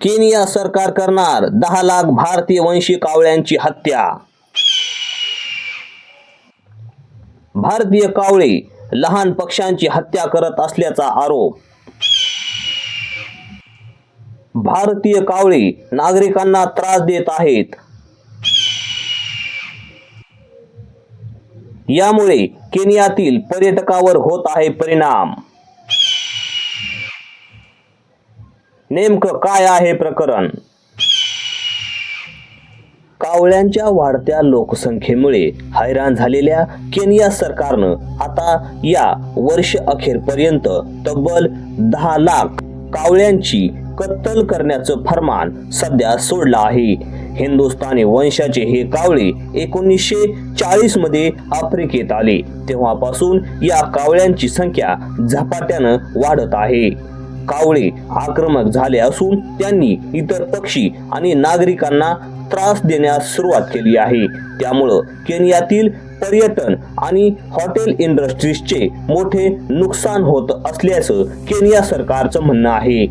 Kenya सरकार करणार दहा लाख भारतीय वंशी कावळ्यांची हत्या. भारतीय कावळे लहान पक्ष्यांची हत्या करत असल्याचा आरोप. भारतीय कावळे नागरिकांना त्रास देत आहेत. यामुळे केनियातील पर्यटकावर होत आहे परिणाम. नेमकं काय आहे प्रकरण? कावळ्यांच्या वाढत्या लोकसंख्येमुळे हैराण झालेल्या केनिया सरकारनं आता या वर्ष अखेरपर्यंत तब्बल दहा लाख कावळ्यांची कत्तल करण्याचं फरमान सध्या सोडलं आहे. हिंदुस्थानी वंशाचे हे कावळे एकोणीसशे चाळीसमध्ये आफ्रिकेत आले. तेव्हापासून या कावळ्यांची संख्या झपाट्यानं वाढत आहे. कावळे आक्रमक झाले असून त्यांनी इतर पक्षी आणि नागरिकांना त्रास देण्यास सुरुवात केली आहे. त्यामुळं केनियातील पर्यटन आणि हॉटेल इंडस्ट्रीजचे मोठे नुकसान होत असल्याचं केनिया सरकारचं म्हणणं आहे.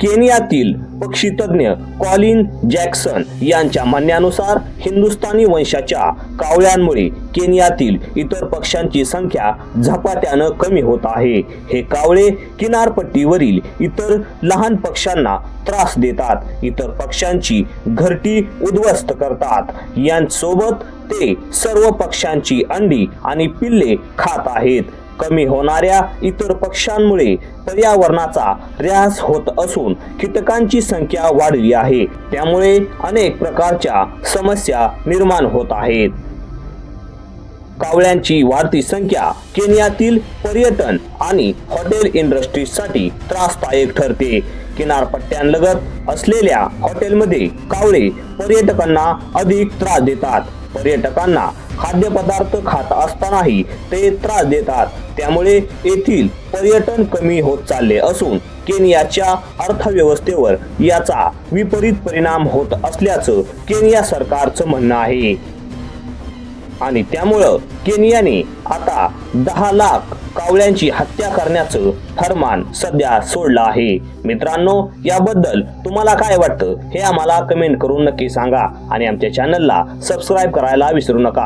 केनियातील पक्षीतज्ञ कॉलिन जॅक्सन यांच्या म्हणण्यानुसार हिंदुस्थानी वंशाच्या कावळ्यांमुळे केनियातील इतर पक्ष्यांची संख्या झपाट्यानं कमी होत आहे. हे कावळे किनारपट्टीवरील इतर लहान पक्ष्यांना त्रास देतात. इतर पक्ष्यांची घरटी उद्ध्वस्त करतात. यांसोबत ते सर्व पक्ष्यांची अंडी आणि पिल्ले खात आहेत. कमी होणाऱ्या इतर पक्ष्यांमुळे पर्यावरणाचा ऱ्यास होत असून कीटकांची संख्या वाढली आहे. त्यामुळे अनेक प्रकारच्या समस्या निर्माण होत आहेत. कावळ्यांची वाढती संख्या केनियातील पर्यटन आणि हॉटेल इंडस्ट्रीजसाठी त्रासदायक ठरते. किनारपट्ट्यांलगत असलेल्या हॉटेलमध्ये कावळे पर्यटकांना अधिक त्रास देतात. पर्यटकांना खाद्यपदार्थ खात असतानाही ते त्रास देतात. त्यामुळे येथील पर्यटन कमी होत चालले असून केनियाच्या अर्थव्यवस्थेवर याचा विपरीत परिणाम होत असल्याचं केनिया सरकारचं म्हणणं आहे. आणि त्यामुळं केनियाने आता दहा लाख कावळ्यांची हत्या करण्याचं फरमान सध्या सोडलं आहे. मित्रांनो याबद्दल तुम्हाला काय वाटतं हे आम्हाला कमेंट करून नक्की सांगा आणि आमच्या चॅनलला सबस्क्राईब करायला विसरू नका.